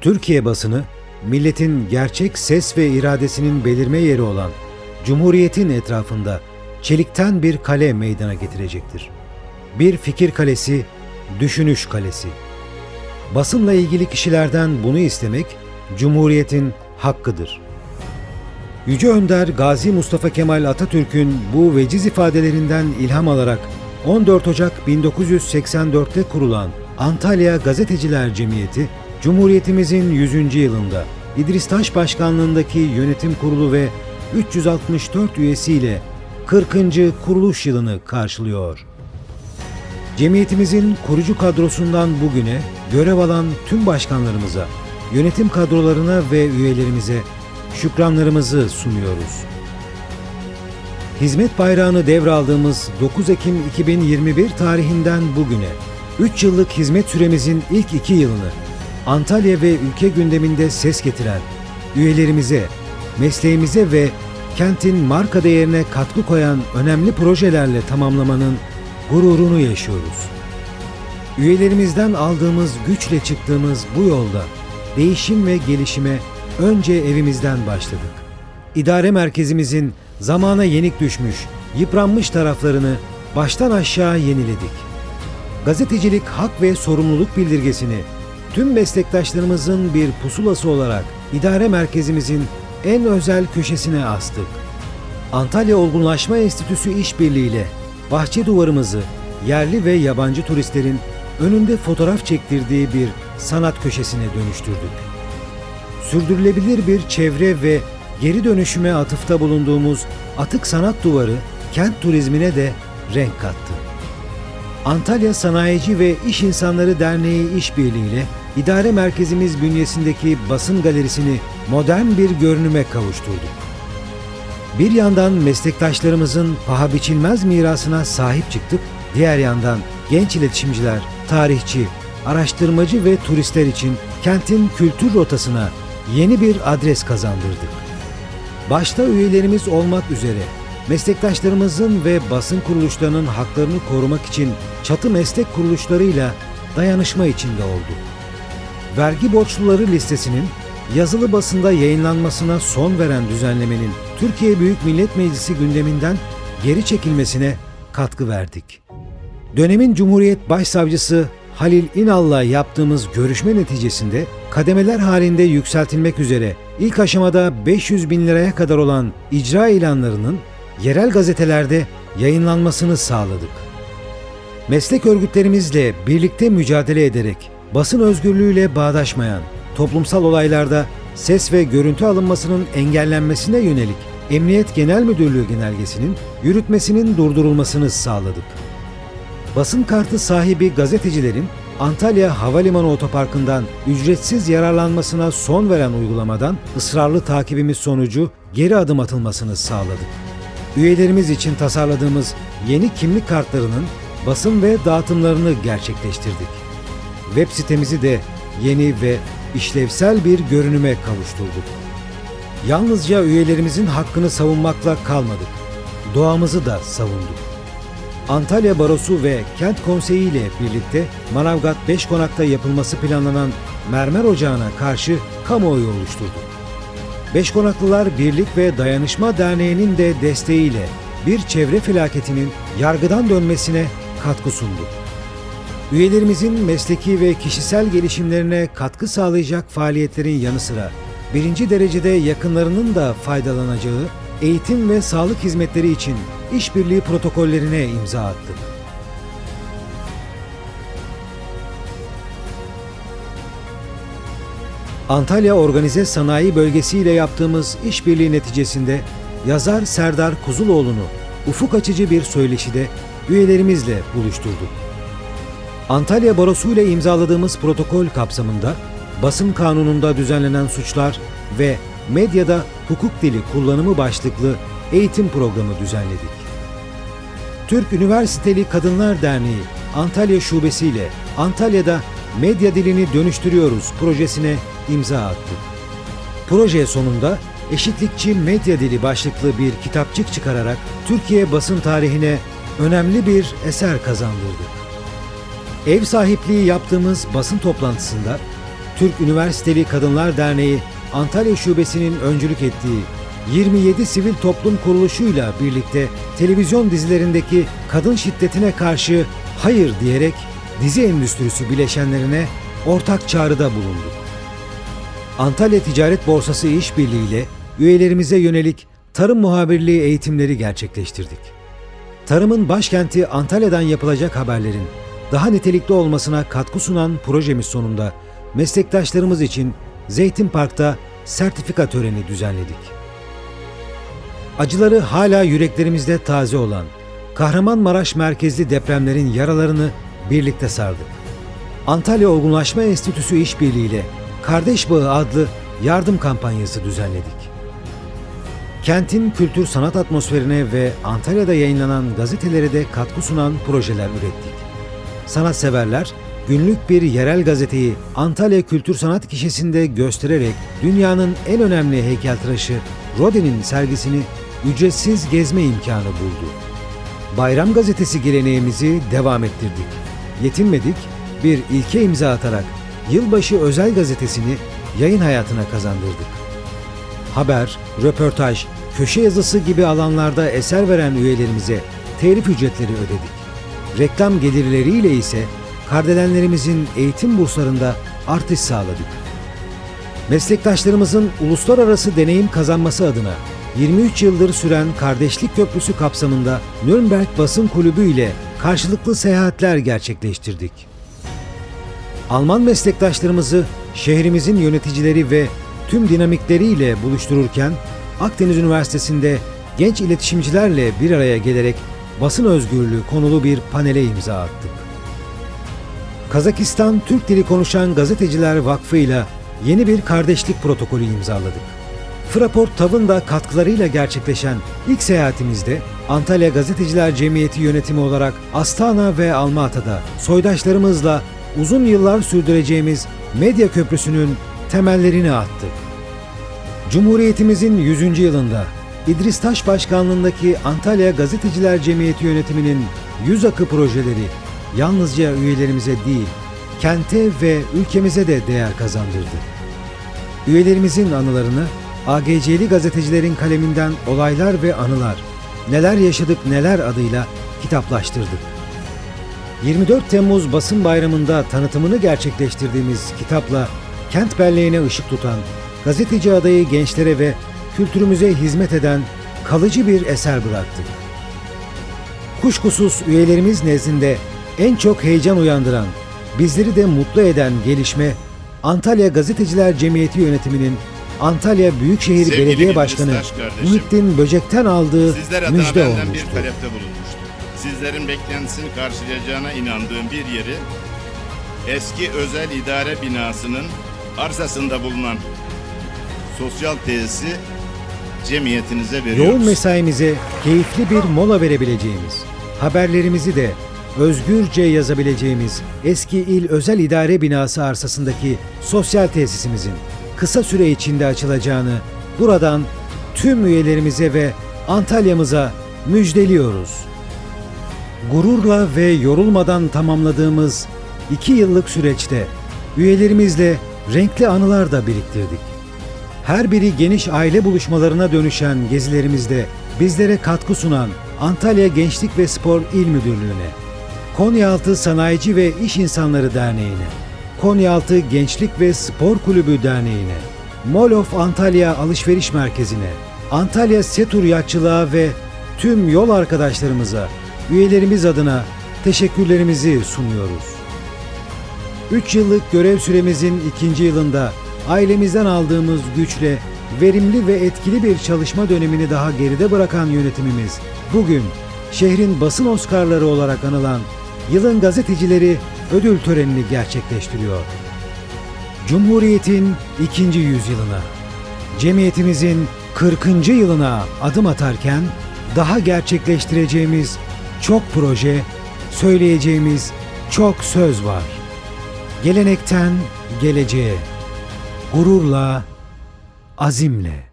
Türkiye basını, milletin gerçek ses ve iradesinin belirme yeri olan Cumhuriyet'in etrafında çelikten bir kale meydana getirecektir. Bir fikir kalesi, düşünüş kalesi. Basınla ilgili kişilerden bunu istemek Cumhuriyet'in hakkıdır. Yüce Önder Gazi Mustafa Kemal Atatürk'ün bu veciz ifadelerinden ilham alarak 14 Ocak 1984'te kurulan Antalya Gazeteciler Cemiyeti, Cumhuriyetimizin 100. yılında İdris Taş Başkanlığındaki yönetim kurulu ve 364 üyesiyle 40. kuruluş yılını karşılıyor. Cemiyetimizin kurucu kadrosundan bugüne görev alan tüm başkanlarımıza, yönetim kadrolarına ve üyelerimize şükranlarımızı sunuyoruz. Hizmet bayrağını devraldığımız 9 Ekim 2021 tarihinden bugüne 3 yıllık hizmet süremizin ilk 2 yılını Antalya ve ülke gündeminde ses getiren üyelerimize, mesleğimize ve kentin marka değerine katkı koyan önemli projelerle tamamlamanın gururunu yaşıyoruz. Üyelerimizden aldığımız güçle çıktığımız bu yolda değişim ve gelişime önce evimizden başladık. İdare merkezimizin zamana yenik düşmüş, yıpranmış taraflarını baştan aşağı yeniledik. Gazetecilik hak ve sorumluluk bildirgesini tüm meslektaşlarımızın bir pusulası olarak idare merkezimizin en özel köşesine astık. Antalya Olgunlaşma Enstitüsü işbirliğiyle bahçe duvarımızı yerli ve yabancı turistlerin önünde fotoğraf çektirdiği bir sanat köşesine dönüştürdük. Sürdürülebilir bir çevre ve geri dönüşüme atıfta bulunduğumuz Atık Sanat Duvarı kent turizmine de renk kattı. Antalya Sanayici ve İş İnsanları Derneği işbirliğiyle idare merkezimiz bünyesindeki basın galerisini modern bir görünüme kavuşturduk. Bir yandan meslektaşlarımızın paha biçilmez mirasına sahip çıktık, diğer yandan genç iletişimciler, tarihçi, araştırmacı ve turistler için kentin kültür rotasına yeni bir adres kazandırdık. Başta üyelerimiz olmak üzere meslektaşlarımızın ve basın kuruluşlarının haklarını korumak için çatı meslek kuruluşlarıyla dayanışma içinde olduk. Vergi borçluları listesinin yazılı basında yayınlanmasına son veren düzenlemenin Türkiye Büyük Millet Meclisi gündeminden geri çekilmesine katkı verdik. Dönemin Cumhuriyet Başsavcısı Halil İnal'la yaptığımız görüşme neticesinde kademeler halinde yükseltilmek üzere ilk aşamada 500 bin liraya kadar olan icra ilanlarının yerel gazetelerde yayınlanmasını sağladık. Meslek örgütlerimizle birlikte mücadele ederek basın özgürlüğüyle bağdaşmayan toplumsal olaylarda ses ve görüntü alınmasının engellenmesine yönelik Emniyet Genel Müdürlüğü genelgesinin yürütmesinin durdurulmasını sağladık. Basın kartı sahibi gazetecilerin Antalya Havalimanı Otoparkı'ndan ücretsiz yararlanmasına son veren uygulamadan ısrarlı takibimiz sonucu geri adım atılmasını sağladık. Üyelerimiz için tasarladığımız yeni kimlik kartlarının basın ve dağıtımlarını gerçekleştirdik. Web sitemizi de yeni ve işlevsel bir görünüme kavuşturduk. Yalnızca üyelerimizin hakkını savunmakla kalmadık. Doğamızı da savunduk. Antalya Barosu ve Kent Konseyi ile birlikte Manavgat 5 konakta yapılması planlanan mermer ocağına karşı kamuoyu oluşturduk. Beş Konaklılar Birlik ve Dayanışma Derneği'nin de desteğiyle bir çevre felaketinin yargıdan dönmesine katkı sunduk. Üyelerimizin mesleki ve kişisel gelişimlerine katkı sağlayacak faaliyetlerin yanı sıra birinci derecede yakınlarının da faydalanacağı eğitim ve sağlık hizmetleri için işbirliği protokollerine imza attık. Antalya Organize Sanayi Bölgesi ile yaptığımız işbirliği neticesinde yazar Serdar Kuzuloğlu'nu ufuk açıcı bir söyleşide üyelerimizle buluşturduk. Antalya Barosu ile imzaladığımız protokol kapsamında basın kanununda düzenlenen suçlar ve medyada hukuk dili kullanımı başlıklı eğitim programı düzenledik. Türk Üniversiteli Kadınlar Derneği Antalya Şubesi ile Antalya'da medya dilini dönüştürüyoruz projesine imza attık. Proje sonunda eşitlikçi medya dili başlıklı bir kitapçık çıkararak Türkiye basın tarihine önemli bir eser kazandırdık. Ev sahipliği yaptığımız basın toplantısında Türk Üniversiteli Kadınlar Derneği Antalya Şubesi'nin öncülük ettiği 27 sivil toplum kuruluşuyla birlikte televizyon dizilerindeki kadın şiddetine karşı hayır diyerek dizi endüstrisi bileşenlerine ortak çağrıda bulunduk. Antalya Ticaret Borsası İşbirliği ile üyelerimize yönelik tarım muhabirliği eğitimleri gerçekleştirdik. Tarımın başkenti Antalya'dan yapılacak haberlerin daha nitelikli olmasına katkı sunan projemiz sonunda meslektaşlarımız için Zeytin Park'ta sertifika töreni düzenledik. Acıları hala yüreklerimizde taze olan Kahramanmaraş merkezli depremlerin yaralarını birlikte sardık. Antalya Olgunlaşma Enstitüsü işbirliğiyle Kardeş Bağı adlı yardım kampanyası düzenledik. Kentin kültür sanat atmosferine ve Antalya'da yayınlanan gazetelere de katkı sunan projeler ürettik. Sanatseverler günlük bir yerel gazeteyi Antalya Kültür Sanat Kişisi'nde göstererek dünyanın en önemli heykeltıraşı Rodin'in sergisini ücretsiz gezme imkanı buldu. Bayram gazetesi geleneğimizi devam ettirdik. Yetinmedik, bir ilke imza atarak yılbaşı özel gazetesini yayın hayatına kazandırdık. Haber, röportaj, köşe yazısı gibi alanlarda eser veren üyelerimize telif ücretleri ödedik. Reklam gelirleriyle ise kardelenlerimizin eğitim burslarında artış sağladık. Meslektaşlarımızın uluslararası deneyim kazanması adına 23 yıldır süren Kardeşlik Köprüsü kapsamında Nürnberg Basın Kulübü ile karşılıklı seyahatler gerçekleştirdik. Alman meslektaşlarımızı şehrimizin yöneticileri ve tüm dinamikleriyle buluştururken Akdeniz Üniversitesi'nde genç iletişimcilerle bir araya gelerek basın özgürlüğü konulu bir panele imza attık. Kazakistan Türk Dili Konuşan Gazeteciler Vakfı ile yeni bir kardeşlik protokolü imzaladık. Fraport TAV'ın da katkılarıyla gerçekleşen ilk seyahatimizde Antalya Gazeteciler Cemiyeti yönetimi olarak Astana ve Almata'da soydaşlarımızla uzun yıllar sürdüreceğimiz medya köprüsünün temellerini attık. Cumhuriyetimizin 100. yılında İdris Taş Başkanlığındaki Antalya Gazeteciler Cemiyeti yönetiminin yüz akı projeleri yalnızca üyelerimize değil, kente ve ülkemize de değer kazandırdı. Üyelerimizin anılarını AGC'li gazetecilerin kaleminden olaylar ve anılar, neler yaşadık neler adıyla kitaplaştırdık. 24 Temmuz Basın Bayramı'nda tanıtımını gerçekleştirdiğimiz kitapla kent belleğine ışık tutan, gazeteci adayı gençlere ve kültürümüze hizmet eden kalıcı bir eser bıraktık. Kuşkusuz üyelerimiz nezdinde en çok heyecan uyandıran, bizleri de mutlu eden gelişme Antalya Gazeteciler Cemiyeti yönetiminin Antalya Büyükşehir Sevgili Belediye Başkanı Muhittin Böcek'ten aldığı Sizler müjde benden bir olmuştu. talepte bulunmuştu. Sizlerin beklentisini karşılayacağına inandığım bir yeri eski özel idare binasının arsasında bulunan sosyal tesisi cemiyetinize veriyoruz. Yoğun mesaimize keyifli bir mola verebileceğimiz, haberlerimizi de özgürce yazabileceğimiz eski il özel idare binası arsasındaki sosyal tesisimizin kısa süre içinde açılacağını buradan tüm üyelerimize ve Antalya'mıza müjdeliyoruz. Gururla ve yorulmadan tamamladığımız iki yıllık süreçte üyelerimizle renkli anılar da biriktirdik. Her biri geniş aile buluşmalarına dönüşen gezilerimizde bizlere katkı sunan Antalya Gençlik ve Spor İl Müdürlüğü'ne, Konyaaltı Sanayici ve İş İnsanları Derneği'ne, Konyaaltı Gençlik ve Spor Kulübü Derneği'ne, Mall of Antalya Alışveriş Merkezi'ne, Antalya Setur Yatçılığa ve tüm yol arkadaşlarımıza üyelerimiz adına teşekkürlerimizi sunuyoruz. 3 yıllık görev süremizin ikinci yılında ailemizden aldığımız güçle verimli ve etkili bir çalışma dönemini daha geride bırakan yönetimimiz bugün şehrin basın Oscar'ları olarak anılan Yılın Gazetecileri ödül törenini gerçekleştiriyor. Cumhuriyet'in ikinci yüzyılına, cemiyetimizin 40. yılına adım atarken daha gerçekleştireceğimiz çok proje, söyleyeceğimiz çok söz var. Gelenekten geleceğe, gururla, azimle.